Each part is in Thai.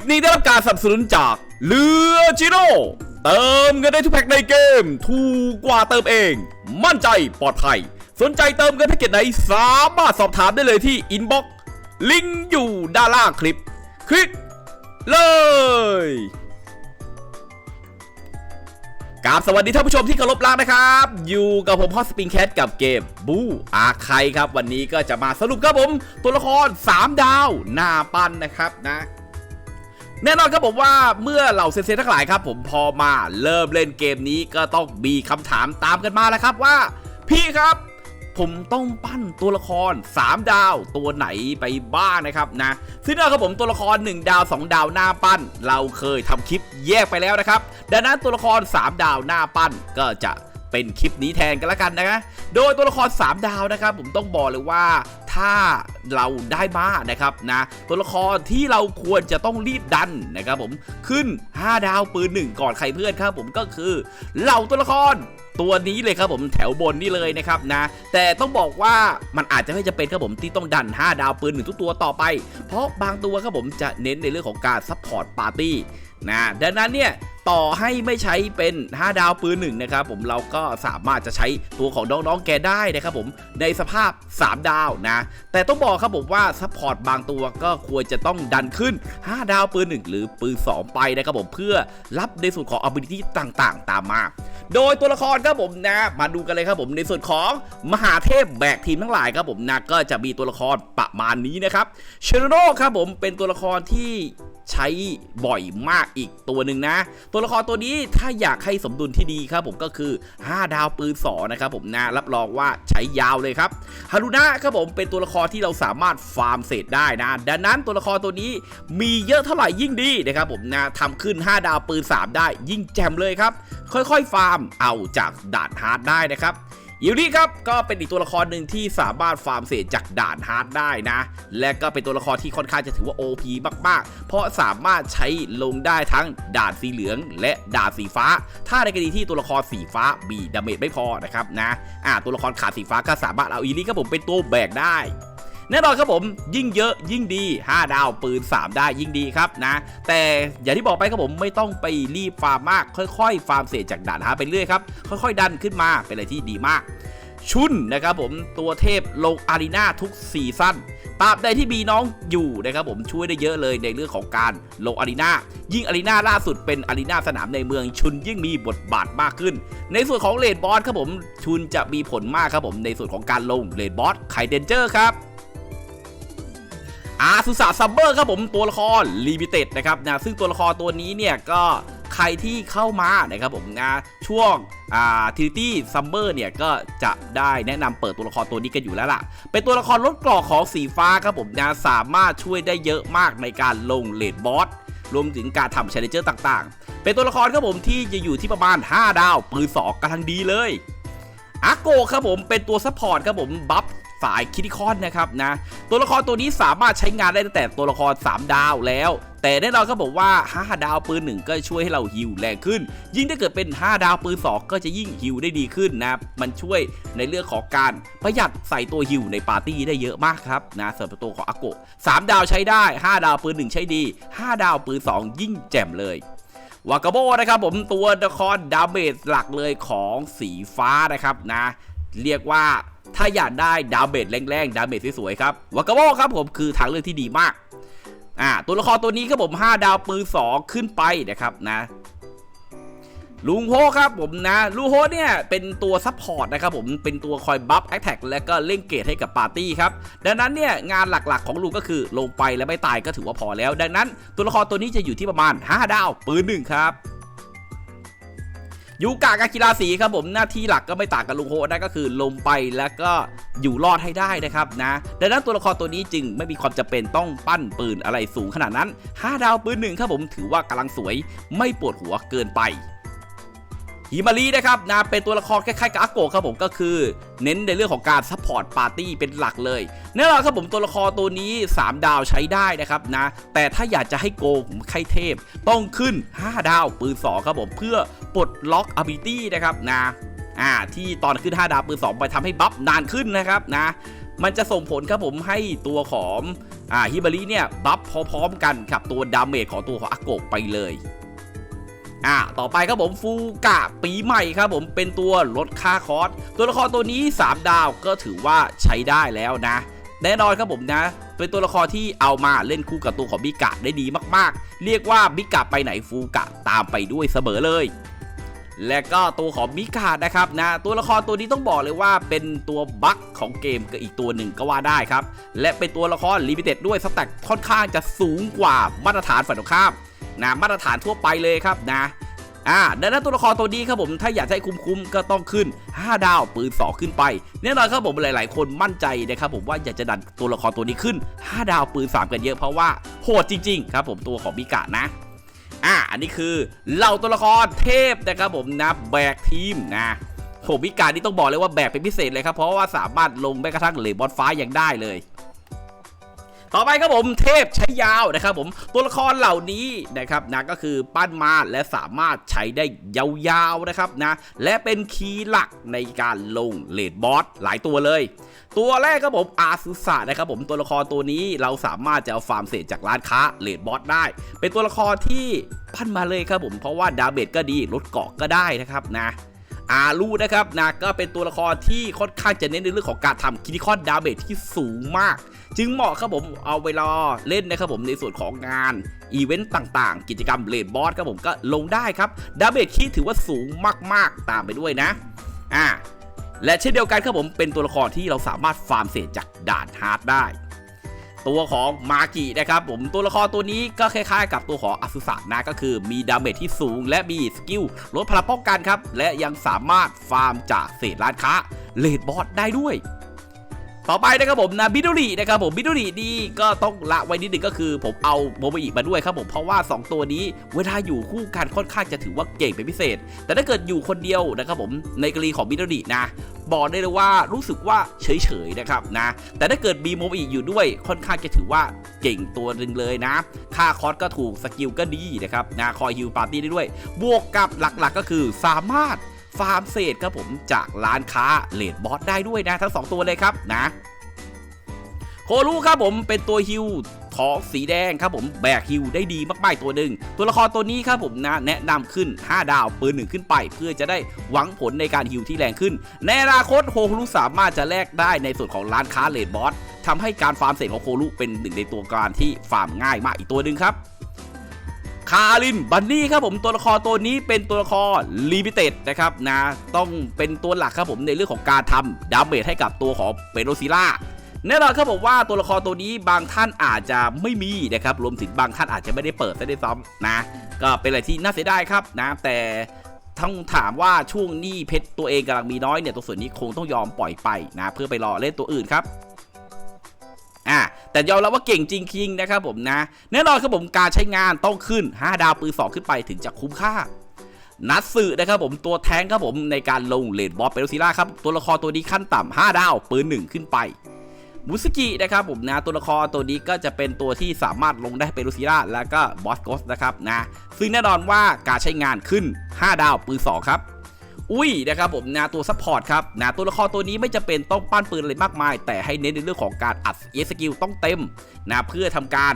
ปนี้ได้รับการสนับสนุนจากเรือจิโร่เติมเงินได้ทุกแพ็คในเกม ถูกกว่าเติมเอง มั่นใจปลอดภัย สนใจเติมเงินแพ็กเกจไหนสามารถสอบถามได้เลยที่อินบ็อกซ์ลิงก์อยู่ด้านล่างคลิป คลิกเลยกราบสวัสดีท่านผู้ชมที่เคารพรักนะครับ อยู่กับผมฮอสปริงแคทกับเกมบูอาไคครับ วันนี้ก็จะมาสรุปครับผม ตัวละคร 3 ดาวหน้าปั้นนะครับนะ แน่นอนครับผมว่าเมื่อเหล่าเซนเซทั้งหลายครับ ผมพอมาเริ่มเล่นเกมนี้ก็ต้องมีคำถามตามกันมาแล้วครับว่า พี่ครับ ผมต้องปั้นตัวละคร 3 ดาวตัวไหนไปบ้างนะครับนะซึ่งนะครับผมตัวละคร 1 ดาว 2 ดาวหน้าปั้น เราเคยทำคลิปแยกไปแล้วนะครับ ดังนั้นตัวละคร 3 ดาวหน้าปั้นก็จะเป็นคลิปนี้แทนกันล้วกันนะ โดยตัวละคร 3 ดาวนะครับ ผมต้องบอกเลยว่า ถ้าเราได้มานะครับนะตัวละครที่เราควรจะต้องรีบดันนะครับผมขึ้น 5 ดาวปืนหนึ่งก่อนใครเพื่อนครับผมก็คือเหล่าตัวละครตัวนี้เลยครับผมแถวบนนี่เลยนะครับนะ แต่ต้องบอกว่ามันอาจจะไม่จำเป็นครับผมที่ต้องดัน 5 ดาวปืนหนึ่งทุกตัวต่อไป เพราะบางตัวครับผมจะเน้นในเรื่องของการซัพพอร์ตปาร์ตี้นะดังนั้นเนี่ย ต่อให้ไม่ใช้เป็น 5 ดาวปืนหนึ่งนะครับผมเราก็สามารถจะใช้ตัวของน้องๆแกได้นะครับผมในสภาพ 3 ดาวนะ แต่ต้องบอกครับผมว่าซัพพอร์ตบางตัวก็ควรจะต้องดันขึ้น 5 ดาวปืน 1 หรือปืน 2 ไปนะครับผมเพื่อรับในส่วนของ ability ต่างๆ ตามมา โดยตัวละครครับผมนะ มาดูกันเลยครับผมในส่วนของมหาเทพแบกทีมทั้งหลายครับผมนะก็จะมีตัวละครประมาณนี้นะครับเชโรโนครับผมเป็นตัวละครที่ใช้บ่อยมากอีกตัวหนึ่งนะ ตัวละครตัวนี้ถ้าอยากให้สมดุลที่ดีครับผมก็คือ 5 ดาวปืนสอนะครับผมนะรับรองว่าใช้ยาวเลยครับฮารุนะครับผมเป็นตัวละครที่เราสามารถฟาร์มเศษได้นะ ดังนั้นตัวละครตัวนี้มีเยอะเท่าไหร่ยิ่งดีนะครับผมนะทำขึ้น 5 ดาวปืน 3 ได้ยิ่งแจ่มเลยครับ ค่อยๆ ฟาร์มเอาจากดาดฮาร์ดได้นะครับ ยูริครับก็เป็นอีกตัวละครหนึ่งที่สามารถฟาร์มเศษจากด่านฮาร์ดได้นะ และก็เป็นตัวละครที่ค่อนข้างจะถือว่า OP มากๆ เพราะสามารถใช้ลงได้ทั้งด่านสีเหลือง และด่านสีฟ้า ถ้าในกรณีที่ตัวละครสีฟ้าบีดาเมจไม่พอนะครับนะอ่าตัวละครขาดสีฟ้าก็สามารถเอาอีลิครับผมเป็นตัวแบกได้ แน่นอนครับผมยิ่งเยอะยิ่งดี 5 ดาวปืน 3 ได้ยิ่งดีครับนะ แต่อย่างที่บอกไปครับผมไม่ต้องไปรีบฟาร์มมาก ค่อยๆ ฟาร์มเศษจากด่านฮาไปเรื่อยครับ ค่อยๆ ดันขึ้นมาเป็นอะไรที่ดีมากชุนนะครับผมตัวเทพลงอารีนาทุกซีซั่นตราบใดที่มีน้องอยู่นะครับผมช่วยได้เยอะเลยในเรื่องของการลงอารีนายิ่งอารีนาล่าสุดเป็นอารีนาสนามในเมืองชุนยิ่งมีบทบาทมากขึ้น ในส่วนของเลดบอสครับผมชุนจะมีผลมากครับผมในส่วนของการลงเลดบอสไคเดนเจอร์ครับ อาสุสาซัมเบอร์ครับผมตัวละครลิมิเต็ดนะครับนะซึ่งตัวละครตัวนี้เนี่ยก็ใครที่เข้ามานะครับผมนะช่วงอ่าทิลิตี้ซัมเบอร์เนี่ยก็จะได้แนะนำเปิดตัวละครตัวนี้กันอยู่แล้วล่ะ เป็นตัวละครลดกรอกของสีฟ้าครับผมนะสามารถช่วยได้เยอะมากในการลงเลดบอสรวมถึงการทำ c h เลนเจอร์ต่างๆ เป็นตัวละครครับผมที่จะอยู่ที่ประมาณ 5 ดาว ปืนสองกำลังดีเลยอาโกครับผมเป็นตัวซัพพอร์ตครับผมบัฟ สายคิดิคอนนะครับนะตัวละครตัวนี้สามารถใช้งานได้ตั้งแต่ตัวละคร 3 ดาวแล้วแต่แน่นอนครับผมว่า 5 ดาวปืน 1 ก็ช่วยให้เราฮิวแรงขึ้น ยิ่งถ้าเกิดเป็น 5 ดาวปืน 2 ก็จะยิ่งฮิวได้ดีขึ้นนะ มันช่วยในเรื่องของการประหยัดใส่ตัวฮิวในปาร์ตี้ได้เยอะมากครับนะสำหรับตัวของอาโก3ดาวใช้ได้ 5 ดาวปืน 1 ใช้ดี 5 ดาวปืน 2 ยิ่งแจ่มเลยวากาโบนะครับผมตัวละครดาเมจหลักเลยของสีฟ้านะครับนะเรียกว่า ถ้าอยากได้ดาเมจแรงๆ ดาเมจสวยๆครับวากาโบครับผมคือทางเลือกที่ดีมากอ่าตัวละครตัวนี้ครับผม 5 ดาวปืน2ขึ้นไปนะครับนะลุงโฮครับผมนะลุงโฮเนี่ยเป็นตัวซัพพอร์ตนะครับผมเป็นตัวคอยบัฟแอคแท็กและก็เล่นเกตให้กับปาร์ตี้ครับดังนั้นเนี่ยงานหลักๆของลุงก็คือลงไปแล้วไม่ตายก็ถือว่าพอแล้ว ดังนั้นตัวละครตัวนี้จะอยู่ที่ประมาณ 5 ดาวปืนหนึ่งครับ ยูกากากีฬาสีครับผมหน้าที่หลักก็ไม่ต่างกับลุงโฮนะก็คือลงไปแล้วก็อยู่รอดให้ได้นะครับนะดังนั้นตัวละครตัวนี้จึงไม่มีความจำเป็นต้องปั้นปืนอะไรสูงขนาดนั้น 5 ดาวปืนหนึ่งครับผมถือว่ากำลังสวย ไม่ปวดหัวเกินไป ฮิมารีนะครับนะเป็นตัวละครคล้ายๆกับอาโกะครับผมก็คือ เน้นในเรื่องของการซัพพอร์ตปาร์ตี้เป็นหลักเลยแน่นอนครับผมตัวละครตัวนี้ 3 ดาวใช้ได้นะครับนะแต่ถ้าอยากจะให้โกผมไข่เทพ ต้องขึ้น 5 ดาวปืน2ครับผมเพื่อปลดล็อก ability นะครับนะอ่าที่ตอนขึ้น 5 ดาวปืน2ไปทำให้บัฟนานขึ้นนะครับนะมันจะส่งผลครับผมให้ตัวของอ่าฮิบาริเนี่ยบัฟพร้อมๆกันกับตัวดาเมจของตัวของอาโกไปเลย อ่าต่อไปครับผมฟูกะปีใหม่ครับผมเป็นตัวลดค่าคอสตัวละครตัวนี้ 3 ดาวก็ถือว่าใช้ได้แล้วนะ แน่นอนครับผมนะ เป็นตัวละครที่เอามาเล่นคู่กับตัวของบิกะได้ดีมากๆ เรียกว่าบิกะไปไหนฟูกะตามไปด้วยเสมอเลยและก็ตัวของมิกานะครับนะตัวละครตัวนี้ต้องบอกเลยว่าเป็นตัวบั๊กของเกมกับอีกตัวหนึ่งก็ว่าได้ครับ และเป็นตัวละครลิมิเต็ดด้วยสแต็กค่อนข้างจะสูงกว่ามาตรฐานฝ่ายตรงข้าม นะมาตรฐานทั่วไปเลยครับนะอ่าดังนั้นตัวละครตัวนี้ครับผมถ้าอยากให้คุ้มๆก็ต้องขึ้น 5 ดาวปืน2ขึ้นไปแน่นอนครับผมหลายๆ คนมั่นใจนะครับผมว่าอยากจะดันตัวละครตัวนี้ขึ้น 5 ดาวปืน3กันเยอะเพราะว่าโหดจริงๆครับผมตัวของมิกะนะอะอันนี้คือเหล่าตัวละครเทพนะครับผมนะแบกทีมนะผมวิการนี่ต้องบอกเลยว่าแบกเป็นพิเศษเลยครับเพราะว่าสามารถลงแม้กระทั่งเลบอสฟ้ายังได้เลย ต่อไปครับผมเทพใช้ยาวนะครับผมตัวละครเหล่านี้นะครับนะก็คือปั้นมาและสามารถใช้ได้ยาวๆนะครับนะและเป็นคีย์หลักในการลงเลดบอสหลายตัวเลย ตัวแรกครับผมอาซุสะนะครับผมตัวละครตัวนี้เราสามารถจะเอาฟาร์มเศษจากร้านค้าเลดบอสได้ เป็นตัวละครที่ปั้นมาเลยครับผมเพราะว่าดาเมจก็ดีลดเกาะก็ได้นะครับนะ อาลูนะครับนะก็เป็นตัวละครที่ค่อนข้างจะเน้นในเรื่องของการทำคินิคอนดาเมจที่สูงมาก จึงเหมาะครับผมเอาเวลาเล่นนะครับผมในส่วนของงานอีเวนต์ต่างๆ กิจกรรมเลดบอสครับผมก็ลงได้ครับดาเมจคีถือว่าสูงมากๆตามไปด้วยนะอ่าและเช่นเดียวกันครับผมเป็นตัวละครที่เราสามารถฟาร์มเศษจากด่านฮาร์ดได้ ตัวของมากินะครับผมตัวละครตัวนี้ก็คล้ายๆ กับตัวของอสุสะนะก็คือมีดาเมจที่สูง และมีสกิลลดพลังป้องกันครับและยังสามารถฟาร์มจากเศษร้านค้าเลดบอสได้ด้วย ต่อไปนะครับผมนะบิโดรินะครับผมบิโดรินี่ก็ต้องละไว้นิดนึงก็คือ ผมเอาโมบอิมาด้วยครับผมเพราะว่า 2 ตัวนี้เวลาอยู่คู่กันค่อนข้างจะถือว่าเก่งเป็นพิเศษ แต่ถ้าเกิดอยู่คนเดียวนะครับผมในกรณีของบิโดรินะบอกได้เลยว่ารู้สึกว่าเฉยๆนะครับนะแต่ถ้าเกิดมีโมบอิอยู่ด้วยค่อนข้างจะถือว่าเก่งตัวหนึงเลยนะ ค่าคอสก็ถูกสกิลก็ดีนะครับนะคอยฮิวปาร์ตี้ได้ด้วย บวกกับหลักๆก็คือสามารถ ฟาร์มเศษครับผมจากร้านค้าเลดบอสได้ด้วยนะ ทั้ง 2 ตัวเลยครับนะโคลูครับผมเป็นตัวฮิวของสีแดงครับผมแบกฮิวได้ดีมากๆตัวหนึ่งตัวละครตัวนี้ครับผมนะแนะนำขึ้น 5 ดาวปืนหนึ่งขึ้นไป เพื่อจะได้หวังผลในการฮิวที่แรงขึ้น ในอนาคตโคลูสามารถจะแลกได้ในส่วนของร้านค้าเลดบอสทำให้การฟาร์มเศษของโคลูเป็นหนึ่งในตัวการที่ฟาร์มง่ายมากอีกตัวหนึ่งครับ คารินบันนี่ครับผมตัวละครตัวนี้เป็นตัวละครลิมิเต็ดนะครับนะต้องเป็นตัวหลักครับผมในเรื่องของการทำดาเมจให้กับตัวของเปโรซิล่าแน่นอนครับผมว่าตัวละครตัวนี้บางท่านอาจจะไม่มีนะครับรวมถึงบางท่านอาจจะไม่ได้เปิดซะด้วยซ้ำนะก็เป็นอะไรที่น่าเสียดายครับนะแต่ต้องถามว่าช่วงนี้เพชรตัวเองกำลังมีน้อยเนี่ยตัวส่วนนี้คงต้องยอมปล่อยไปนะเพื่อไปรอเล่นตัวอื่นครับ อ่าแต่ยอมรับว่าเก่งจริงๆนะครับผมนะ แน่นอนครับผมการใช้งานต้องขึ้น 5 ดาวปืน2ขึ้นไปถึงจะคุ้มค่านัดสื่อนะครับผมตัวแทงครับผมในการลงเลดบอสเปโรซิล่าครับตัวละครตัวนี้ขั้นต่ำ5ดาวปืน1ขึ้นไปมุสกินะครับผมนะตัวละครตัวนี้ก็จะเป็นตัวที่สามารถลงได้เปโรซิล่าแล้วก็บอสโกสนะครับนะซึ่งแน่นอนว่าการใช้งานขึ้น 5 ดาวปืน2ครับ อุ้ยนะครับผมนะตัวซัพพอร์ตครับนะตัวละครตัวนี้ไม่จะเป็นต้องปั้นปืนอะไรมากมาย แต่ให้เน้นในเรื่องของการอัดเอสกิลต้องเต็มนะเพื่อทำการ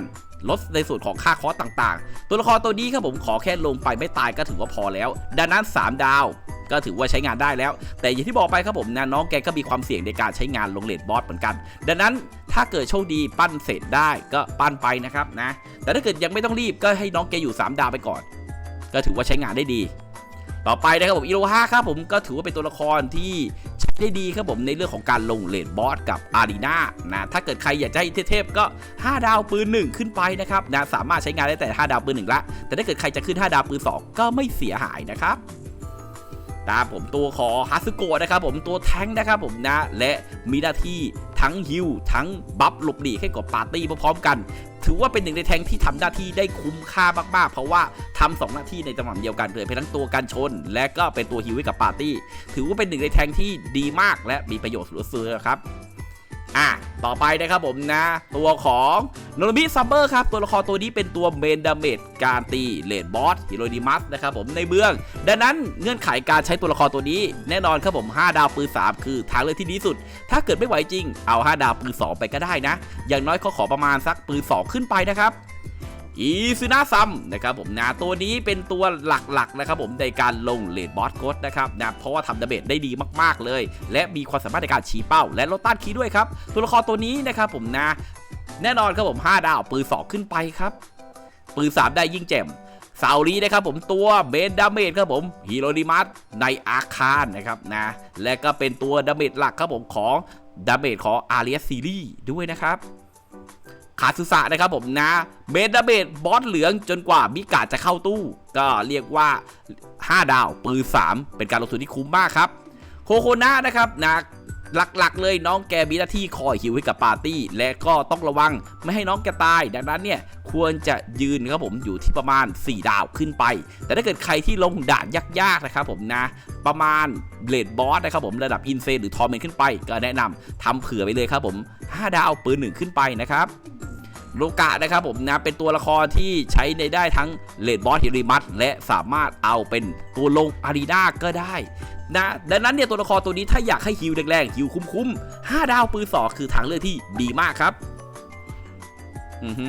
ลดในส่วนของค่าคอสต่างๆ ตัวละครตัวนี้ครับผมขอแค่ลงไปไม่ตายก็ถือว่าพอแล้ว ดังนั้น 3 ดาวก็ถือว่าใช้งานได้แล้ว แต่อย่างที่บอกไปครับผมนะน้องแกก็มีความเสี่ยงในการใช้งานลงเลดบอสเหมือนกัน ดังนั้นถ้าเกิดโชคดีปั้นเสร็จได้ก็ปั้นไปนะครับนะ แต่ถ้าเกิดยังไม่ต้องรีบก็ให้น้องแกอยู่ 3 ดาวไปก่อน ก็ถือว่าใช้งานได้ดี ต่อไปนะครับผมอีโรฮาครับผมก็ถือว่าเป็นตัวละครที่ใช้ได้ดีครับผมในเรื่องของการลงเลดบอสกับอารีนานะถ้าเกิดใครอยากจะให้เทพๆก็ 5 ดาวปืน 1 ขึ้นไปนะครับนะสามารถใช้งานได้แต่ 5 ดาวปืน 1 ละ แต่ถ้าเกิดใครจะขึ้น 5 ดาวปืน 2 ก็ไม่เสียหายนะครับ ตามผมตัวขอฮัสึโกะนะครับผมตัวแท้งนะครับผมนะ และมีหน้าที่ทั้งฮิวทั้งบัฟหลบหลีกให้กับปาร์ตี้พร้อมๆกันถือว่าเป็นหนึ่งในแทงที่ทำหน้าที่ได้คุ้มค่ามากๆ เพราะว่าทำสองหน้าที่ในจังหวะเดียวกันเลยเป็นทั้งตัวกันชน และก็เป็นตัวฮิวให้กับปาร์ตี้ ถือว่าเป็นหนึ่งในแทงที่ดีมากและมีประโยชน์สุดๆครับ อะ ต่อไปนะครับผมนะ ตัวของ โนโรมิซัมเบอร์ครับตัวละครตัวนี้เป็นตัวเมนดาเมจการตีเลดบอสฮิโรดิมัสนะครับผมในเมือง ดังนั้นเงื่อนไขการใช้ตัวละครตัวนี้แน่นอนครับผม 5 ดาวปืน3คือทางเลือกที่ดีสุด ถ้าเกิดไม่ไหวจริง เอา 5 ดาวปืน2 ไปก็ได้นะ อย่างน้อยเขาขอประมาณสักปืน2 ขึ้นไปนะครับอีซูนาซัมนะครับผมนะตัวนี้เป็นตัวหลักๆนะครับผมในการลงเลดบอสโกดนะครับนะเพราะว่าทำดาเมจได้ดีมากๆเลย และมีความสามารถในการชี้เป้า และลดต้านคีย์ด้วยครับ ตัวละครตัวนี้นะครับผมนะ แน่นอนครับผม 5 ดาวปืน2ขึ้นไปครับ ปืน3ได้ยิ่งแจ่มเสาลีนะครับผมตัวเบนดาเมจครับผมฮิโรดิมัสในอาคารนะครับนะและก็เป็นตัวดาเมจหลักครับผมของดาเมจของอาเรียซีรีด้วยนะครับขาสุสะนะครับผมนะเมดาเบดบอสเหลืองจนกว่ามิกาจะเข้าตู้ ก็เรียกว่า 5 ดาวปืน3 เป็นการลงทุนที่คุ้มมากครับ โคโคนะนะครับนะ หลักๆ เลยน้องแกมีหน้าที่คอยหิวให้กับปาร์ตี้ และก็ต้องระวังไม่ให้น้องแกตาย ดังนั้นเนี่ยควรจะยืนครับผมอยู่ที่ประมาณ 4 ดาวขึ้นไป แต่ถ้าเกิดใครที่ลงด่านยากๆนะครับผมนะประมาณเลดบอสนะครับผมระดับอินเซนหรือทอร์เมนขึ้นไป ก็แนะนำทำเผื่อไปเลยครับผม 5 ดาวปืนหนึ่งขึ้นไปนะครับโลกะนะครับผมนะเป็นตัวละครที่ใช้ในได้ทั้งเลดบอสฮิริมัสและสามารถเอาเป็นตัวลงอารีนาก็ได้ นะดังนั้นเนี่ยตัวละครตัวนี้ถ้าอยากให้ฮิวแรงๆฮิวคุ้มๆ5ดาวปืนสอคือทางเลือกที่ดีมากครับอือฮึ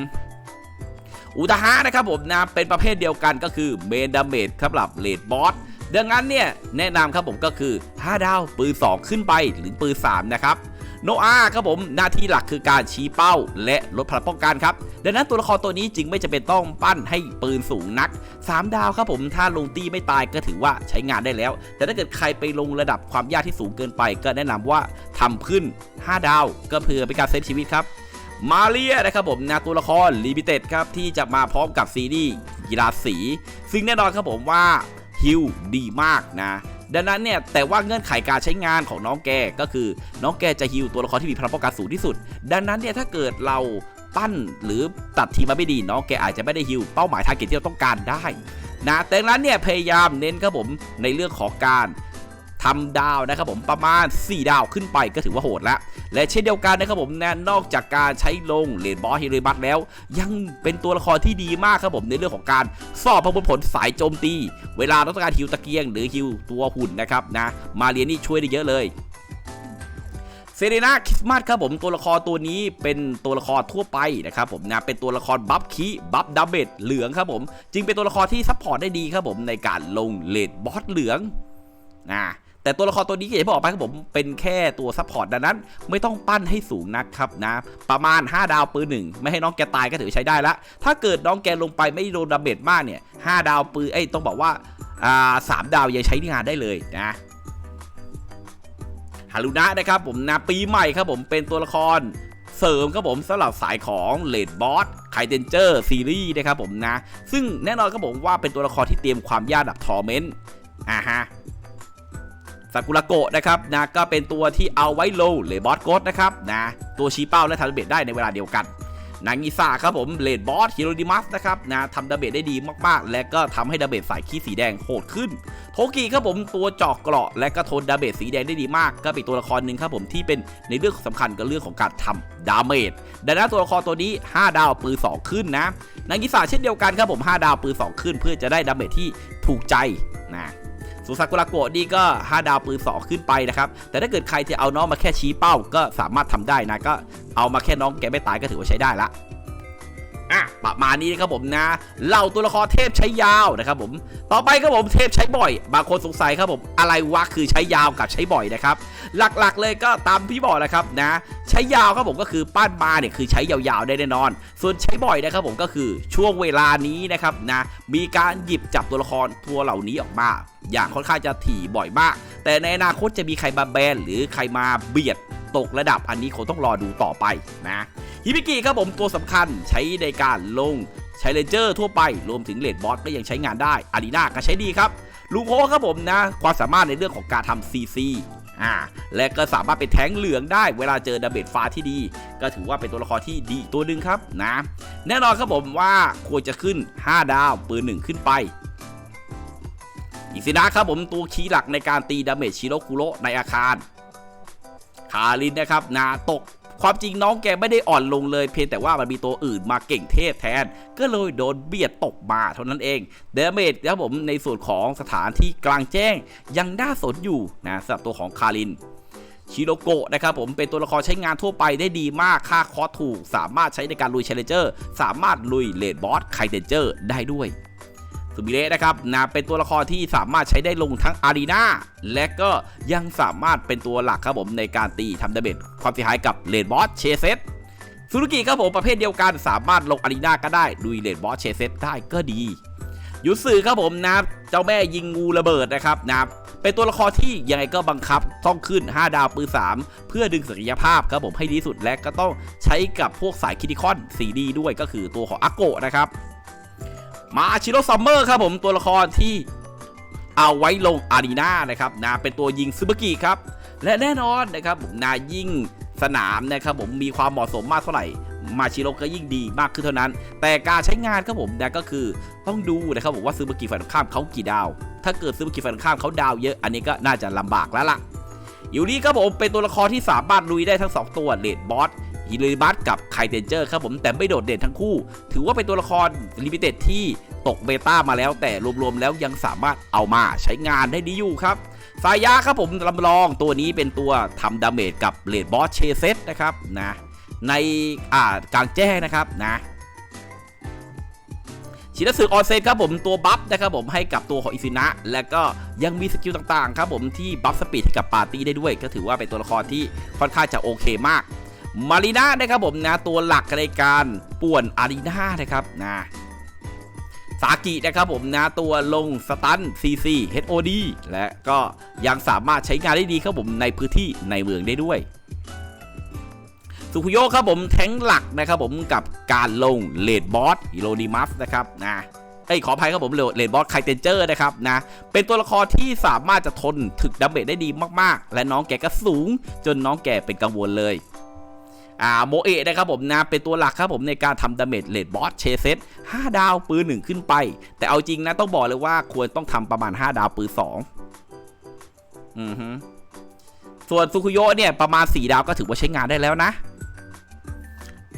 อุตหะนะครับผมนะเป็นประเภทเดียวกันก็คือเมนดาเมจครับหลับเลดบอสดังนั้นเนี่ยแนะนำครับผมก็คือ 5 ดาวปืน 2 ขึ้นไปหรือปืน 3 นะครับ โนอาครับผมหน้าที่หลักคือการชี้เป้า และลดพลังป้องกันครับดังนั้นตัวละครตัวนี้จึงไม่จำเป็นต้องปั้นให้ปืนสูงนัก 3 ดาวครับผมถ้าลงตีไม่ตายก็ถือว่าใช้งานได้แล้ว แต่ถ้าเกิดใครไปลงระดับความยากที่สูงเกินไป ก็แนะนำว่าทำขึ้น 5 ดาว ก็เพื่อเป็นการเซฟชีวิตครับมาเรียนะครับผมนะตัวละครลิมิเต็ดครับที่จะมาพร้อมกับซีรีส์กีฬาสี ซึ่งแน่นอนครับผมว่าฮิลดีมากนะ ดังนั้นเนี่ยแต่ว่าเงื่อนไขการใช้งานของน้องแกก็คือ น้องแกจะฮิวตัวละครที่มีพลังป้องกันสูงที่สุด ดังนั้นเนี่ยถ้าเกิดเราปั้นหรือตัดทีมมาไม่ดีน้องแกอาจจะไม่ได้ฮิวเป้าหมายทาร์เก็ตที่เราต้องการได้นะแต่นั้นเนี่ยพยายามเน้นครับผมในเรื่องของการ ทำดาวนะครับผมประมาณ 4 ดาวขึ้นไปก็ถือว่าโหดแล้วและเช่นเดียวกันนะครับผมนะนอกจากการใช้ลงเลนบอสฮิริบัตแล้ว ยังเป็นตัวละครที่ดีมากครับผมในเรื่องของการสอบประมวลผลสายโจมตี เวลาต้องการฮิวตะเกียง หรือฮิวตัวหุ่นนะครับนะมาเรียนนี่ช่วยได้เยอะเลยเซเรนาคริสต์มาสครับผมตัวละครตัวนี้เป็นตัวละครทั่วไปนะครับผมนะเป็นตัวละครบัฟคีบัฟดับเบิลเหลืองครับผม จึงเป็นตัวละครที่ซัพพอร์ตได้ดีครับผมในการลงเลดบอสเหลืองนะ แต่ตัวละครตัวนี้อย่างที่บอกไปครับผมเป็นแค่ตัวซัพพอร์ตดังนั้น ไม่ต้องปั้นให้สูงนักครับนะ ประมาณ 5 ดาวปืนหนึ่งไม่ให้น้องแกตายก็ถือใช้ได้ละ ถ้าเกิดน้องแกลงไปไม่โดนดาเมจมากเนี่ย5ดาวปืนเอ้ต้องบอกว่าอ่าสามดาวยังใช้งานได้เลยนะฮารุนะนะครับผมนะปีใหม่ครับผมเป็นตัวละครเสริมครับผมสำหรับสายของเลดบอสไคเดนเจอร์ซีรีส์นะครับผมนะ ซึ่งแน่นอนครับผมว่าเป็นตัวละครที่เตรียมความยากดับทอร์เมนต์อ่าฮะากุระโกะนะครับนะก็เป็นตัวที่เอาไว้โลเลบอสโกดนะครับนะตัวชี้เป้าและทำดาเมจได้ในเวลาเดียวกันนางิซาครับผมเลดบอสฮิโรดิมัสนะครับนะทำดาเมจได้ดีมากๆ และก็ทำให้ดาเมจสายขี้สีแดงโหดขึ้น โทกิครับผมตัวเจอกเกราะ และก็ทนดาเมจสีแดงได้ดีมาก ก็เป็นตัวละครหนึ่งครับผมที่เป็นในเรื่องสำคัญกับเรื่องของการทำดาเมจดังนั้นตัวละครตัวนี้ 5 ดาวปืน2ขึ้นนะนางิซาเช่นเดียวกันครับผม 5 ดาวปืน2ขึ้น เพื่อจะได้ดาเมจที่ถูกใจนะ สุซากุระโกะนี่ก็ 5 ดาวปืน2ขึ้นไปนะครับ แต่ถ้าเกิดใครจะเอาน้องมาแค่ชี้เป้าก็สามารถทำได้นะก็เอามาแค่น้องแกไม่ตายก็ถือว่าใช้ได้ละ อะประมาณนี้นะครับผมนะเหล่าตัวละครเทพใช้ยาวนะครับผมต่อไปครับผมเทพใช้บ่อย บางคนสงสัยครับผมอะไรวะคือใช้ยาวกับใช้บ่อยนะครับ หลักๆเลยก็ตามพี่บอกนะครับนะใช้ยาวครับผมก็คือปั้นมาเนี่ยคือใช้ยาวๆได้แน่นอน ส่วนใช้บ่อยนะครับผมก็คือช่วงเวลานี้นะครับนะมีการหยิบจับตัวละครตัวเหล่านี้ออกมา อย่างค่อนข้างจะถี่บ่อยมาก แต่ในอนาคตจะมีใครมาแบนหรือใครมาเบียด ตกระดับอันนี้คงต้องรอดูต่อไปนะฮิบิกิครับผมตัวสำคัญใช้ในการลงใช้เลเจอร์ทั่วไป รวมถึงเลดบอสก็ยังใช้งานได้อารีนาก็ใช้ดีครับลูโคครับผมนะ ความสามารถในเรื่องของการทำซีซีอ่าและก็สามารถเป็นแทงเหลืองได้เวลาเจอดาเมจฟ้าที่ดี ก็ถือว่าเป็นตัวละครที่ดีตัวหนึ่งครับนะ แน่นอนครับผมว่าควรจะขึ้น 5 ดาวปืนหนึ่งขึ้นไปอิซินะครับผมตัวคีย์หลักในการตีดาเมจชิโรคุโรในอาคารารินนะครับนาตกความจริงน้องแกไม่ได้อ่อนลงเลยเพียงแต่ว่ามันมีตัวอื่นมาเก่งเทพแทน ก็เลยโดนเบียดตกมาเท่านั้นเองเดเมจครับผมในส่วนของสถานที่กลางแจ้ง ยังน่าสนอยู่นะสำหรับตัวของคารินชิโรโกะนะครับผมเป็นตัวละครใช้งานทั่วไปได้ดีมากค่าคอถูก สามารถใช้ในการลุยเชลเลนเจอร์ สามารถลุยเลดบอสไคเดนเจอร์ได้ด้วย สุบิเระนะครับนะเป็นตัวละครที่สามารถใช้ได้ลงทั้งอารีนาและก็ยังสามารถเป็นตัวหลักครับผมในการตีทำดาเมจความเสียหายกับเลดบอสเชเซตซูรุกิครับผมประเภทเดียวกันสามารถลงอารีนาก็ได้ลุยเลดบอสเชเซตได้ก็ดียุสึครับผมนะเจ้าแม่ยิงงูระเบิดนะครับนะเป็นตัวละครที่ยังไงก็บังคับต้องขึ้น 5 ดาวปืน3เพื่อดึงศักยภาพครับผมให้ดีสุดและก็ต้องใช้กับพวกสายคิดิคอนสีดีด้วยก็คือตัวของอาโกะนะครับ มาชิโร่ซัมเมอร์ครับผมตัวละครที่เอาไว้ลงอารีนานะครับนะเป็นตัวยิงซูเปอร์กิครับ และแน่นอนนะครับผมนายิ่งสนามนะครับผมมีความเหมาะสมมากเท่าไหร่ มาชิโร่ก็ยิ่งดีมากขึ้นเท่านั้น แต่การใช้งานครับผมนะก็คือต้องดูนะครับผมว่าซูเปอร์กิฝ่ายตรงข้ามเขากี่ดาว ถ้าเกิดซูเปอร์กิฝ่ายตรงข้ามเขาดาวเยอะอันนี้ก็น่าจะลำบากแล้วล่ะอยู่นี่ครับผมเป็นตัวละครที่สามารถลุยได้ทั้ง 2 ตัวเลดบอส ฮิลิบัสกับไคเทนเจอร์ครับผมแต่ไม่โดดเด่นทั้งคู่ ถือว่าเป็นตัวละครลิมิเต็ดที่ตกเบต้ามาแล้ว แต่รวมๆแล้วยังสามารถเอามาใช้งานได้ดีอยู่ครับสายยาครับผมลำลองตัวนี้เป็นตัวทำดาเมจกับเลดบอสเชเซตนะครับนะในอ่ากลางแจ้งนะครับนะชินสึออนเซนครับผมตัวบัฟนะครับผมให้กับตัวของอิซินะ และก็ยังมีสกิลต่างๆ ครับผมที่บัฟสปีดให้กับปาร์ตี้ได้ด้วย ก็ถือว่าเป็นตัวละครที่ค่อนข้างจะโอเคมาก มารีนานะครับผมนะตัวหลักในการป่วนอารีนานะครับนะสากินะครับผมนะตัวลงสตัน CC HOD และก็ยังสามารถใช้งานได้ดีครับผมในพื้นที่ในเมืองได้ด้วยสุคุโยครับผมแทงหลักนะครับผมกับการลงเลดบอสฮิโรนิมัสนะครับนะเอ้ยขออภัยครับผมเลดบอสไคเทนเจอร์นะครับนะเป็นตัวละครที่สามารถจะทนถึกดาเมจได้ดีมากๆ และน้องแกก็สูงจนน้องแกเป็นกังวลเลย อ่าโมเอะนะครับผมนะเป็นตัวหลักครับผมในการทำดาเมจเลดบอสเชเซต5ดาวปืนหนึ่งขึ้นไป แต่เอาจริงนะต้องบอกเลยว่าควรต้องทำประมาณ 5 ดาวปืน2อือฮึส่วนซุคุโยะเนี่ยประมาณ 4 ดาวก็ถือว่าใช้งานได้แล้วนะ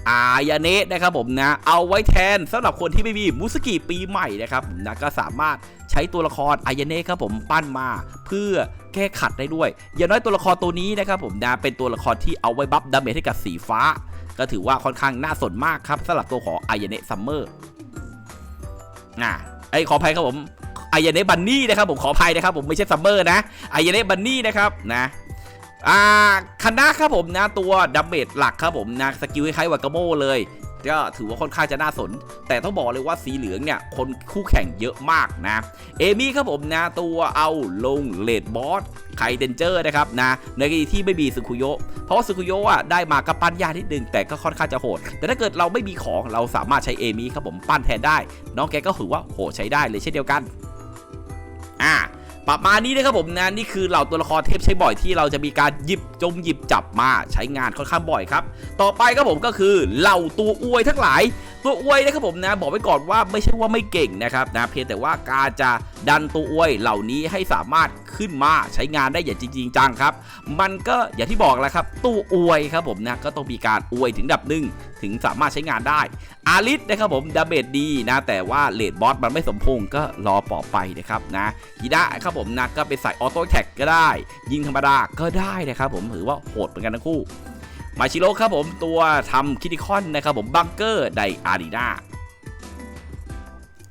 อายาเนะนะครับผมนะ เอาไว้แทนสำหรับคนที่ไม่มีมุสกิปีใหม่นะครับนะก็สามารถ ช้ตัวละครอายเนะครับผมปั้นมาเพื่อแก้ขัดได้ด้วย อย่างน้อยตัวละครตัวนี้นะครับผมนะเป็นตัวละครที่เอาไว้บัฟดาเมจให้กับสีฟ้า ก็ถือว่าค่อนข้างน่าสนมากครับสำหรับตัวของอายเนะซัมเมอร์อ่าไอขออภัยครับผมอายเนะบันนี่นะครับผมขออภัยนะครับผมไม่ใช่ซัมเมอร์นะอายเนะบันนี่นะครับนะอ่าคณะครับผมนะตัวดัมเมจหลักครับผมนะสกิลคล้ายๆวากาโมเลย ก็ถือว่าค่อนข้างจะน่าสน แต่ต้องบอกเลยว่าสีเหลืองเนี่ยคนคู่แข่งเยอะมากนะ เอมี่ครับผมนะตัวเอาลงเลดบอสไคเดนเจอร์นะครับนะในกรณีที่ไม่มีซึคุโยะเพราะว่าซึคุโยะอะได้มากับปั้นยากนิดนึงแต่ก็ค่อนข้างจะโหด แต่ถ้าเกิดเราไม่มีของเราสามารถใช้เอมี่ครับผมปั้นแทนได้ น้องแกก็ถือว่าโหดใช้ได้เลยเช่นเดียวกันอ่า ประมาณนี้นะครับผมนะนี่คือเหล่าตัวละครเทพใช้บ่อยที่เราจะมีการหยิบจงหยิบจับมาใช้งานค่อนข้างบ่อยครับ ต่อไปครับผมก็คือเหล่าตัวอวยทั้งหลายตัวอวยนะครับผมนะ บอกไว้ก่อนว่าไม่ใช่ว่าไม่เก่งนะครับนะเพียงแต่ว่าการจะดันตัวอวยเหล่านี้ให้สามารถขึ้นมาใช้งานได้อย่างจริงจังครับ มันก็อย่างที่บอกแล้วครับตัวอวยครับผมนะก็ต้องมีการอวยถึงดับหนึ่งถึงสามารถใช้งานได้อาริสนะครับผมดาเมจดีนะ แต่ว่าเลดบอสมันไม่สมพงก็รอปอไปนะครับนะฮิดะครับผมนะก็เป็นสายออโต้แท็กก็ได้ ยิงธรรมดาก็ได้นะครับผมถือว่าโหดเหมือนกันทั้งคู่ มาชิโร่ครับผมตัวทำคิติคอนนะครับผมบังเกอร์ไดอารีนา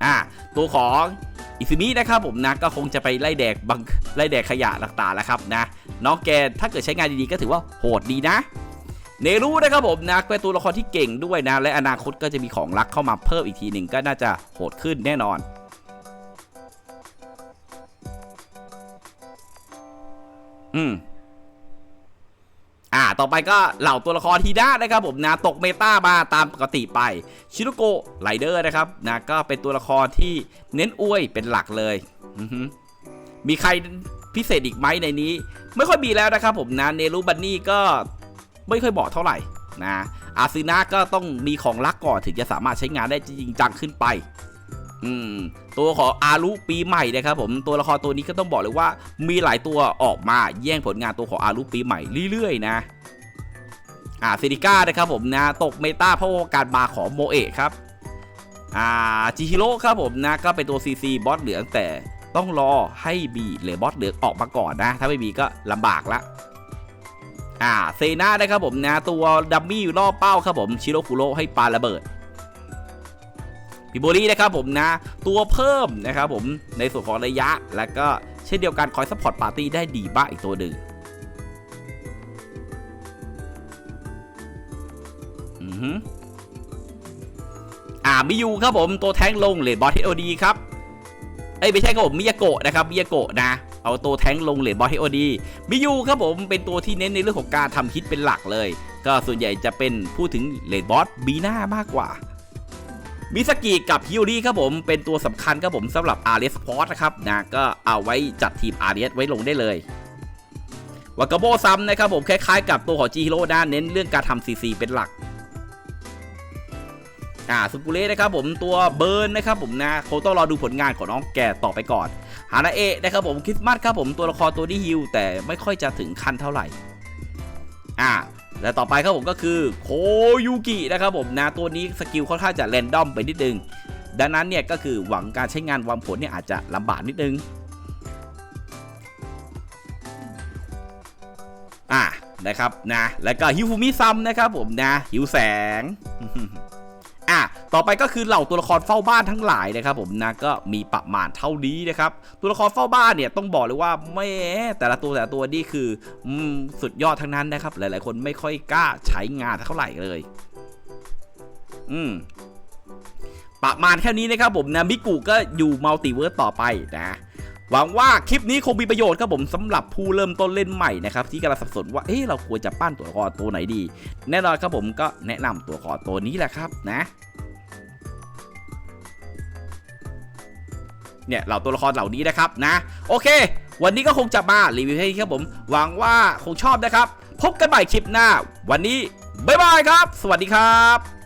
อ่าตัวของอิซิมินะครับผมนะก็คงจะไปไล่แดกบังไล่แดกขยะต่างๆแล้วครับนะน้องแกถ้าเกิดใช้งานดีๆก็ถือว่าโหดดีนะเนรูนะครับผมนะเป็นตัวละครที่เก่งด้วยนะ และอนาคตก็จะมีของรักเข้ามาเพิ่มอีกทีหนึ่งก็น่าจะโหดขึ้นแน่นอนอืม อ่า ต่อไปก็เหล่าตัวละครทีด้านะครับผมนะตกเมตามาตามปกติไป ชิโรโกไรเดอร์นะครับนะก็เป็นตัวละครที่เน้นอวยเป็นหลักเลยมีใครพิเศษอีกไหมในนี้ ไม่ค่อยมีแล้วนะครับผมนะเนรูบันนี่ก็ไม่ค่อยบอกเท่าไหร่นะอาซึนะก็ต้องมีของรักก่อนถึงจะสามารถใช้งานได้จริงจังขึ้นไป อืมตัวของอารุปีใหม่นะครับผมตัวละครตัวนี้ก็ต้องบอกเลยว่า มีหลายตัวออกมาแย่งผลงานตัวของอารุปีใหม่เรื่อยๆ นะอ่าซิลิก้านะครับผมนะตกเมตาเพราะการมาของโมเอะครับอ่าจิฮิโร่ครับผมนะก็เป็นตัว CC บอสเหลืองแต่ต้องรอให้บีหรือบอสเหลืองออกมาก่อนนะ ถ้าไม่มีก็ลำบากละอ่าเซนานะครับผมนะตัวดัมมี่อยู่รอบเป้าครับผมชิโรคุโรให้ปาระเบิด พิโบรีนะครับผมนะ ตัวเพิ่มนะครับผมในส่วนของระยะ แล้วก็เช่นเดียวกันคอยซัพพอร์ตปาร์ตี้ได้ดีบ้างอีกตัวหนึ่งอือหืออ่ามิยูครับผมตัวแท้งลงเลดบอสเทโอดีครับเอ้ยไม่ใช่ครับผมมิยาโกะนะครับมิยาโกะนะเอาตัวแท้งลงเลดบอสเทโอดีมิยูครับผมเป็นตัวที่เน้นในเรื่องของการทำฮิตเป็นหลักเลย ก็ส่วนใหญ่จะเป็นพูดถึงเลดบอสบีน่ามากกว่า มิสกิกับฮิโอรีครับผมเป็นตัวสำคัญครับผมสำหรับอาร์เรสพอร์ตนะครับนะก็เอาไว้จัดทีมอาร์เรสไว้ลงได้เลยวากาโบซัมนะครับผมคล้ายๆกับตัวของจีฮิโร่ด้านเน้นเรื่องการทำซีซีเป็นหลักอ่าสุกุเระนะครับผมตัวเบิร์นนะครับผมนะคงต้องรอดูผลงานของน้องแกต่อไปก่อนฮานาเอะนะครับผมคริสต์มาสครับผมตัวละครตัวที่ฮิลแต่ไม่ค่อยจะถึงขั้นเท่าไหร่อ่า และต่อไปครับผมก็คือโคยูกินะครับผมนะตัวนี้สกิลค่อนข้างจะแรนดอมไปนิดนึง ดังนั้นเนี่ยก็คือหวังการใช้งานวางผลเนี่ยอาจจะลำบากนิดนึงอะนะครับนะแล้วก็ฮิวฟูมิซัมนะครับผมนะหิวแสง อะต่อไปก็คือเหล่าตัวละครเฝ้าบ้านทั้งหลายนะครับผมนะก็มีประมาณเท่านี้นะครับตัวละครเฝ้าบ้านเนี่ยต้องบอกเลยว่าไม่แต่ละตัวแต่ละตัวนี่คืออสุดยอดทั้งนั้นนะครับ หลายๆ คนไม่ค่อยกล้าใช้งานเท่าไหร่เลย อืมประมาณแค่นี้นะครับผมนะมิกุก็อยู่มัลติเวิร์สต่อไปนะ หวังว่าคลิปนี้คงมีประโยชน์ครับผมสำหรับผู้เริ่มต้นเล่นใหม่นะครับที่กำลังสับสนว่าเอ๊ะเราควรจะปั้นตัวละครตัวไหนดี แน่นอนครับผมก็แนะนำตัวละครตัวนี้แหละครับนะเนี่ยเหล่าตัวละครเหล่านี้นะครับนะ โอเค วันนี้ก็คงจะมารีวิวให้ครับผมหวังว่าคงชอบนะครับ พบกันใหม่คลิปหน้า วันนี้บ๊ายบายครับ สวัสดีครับ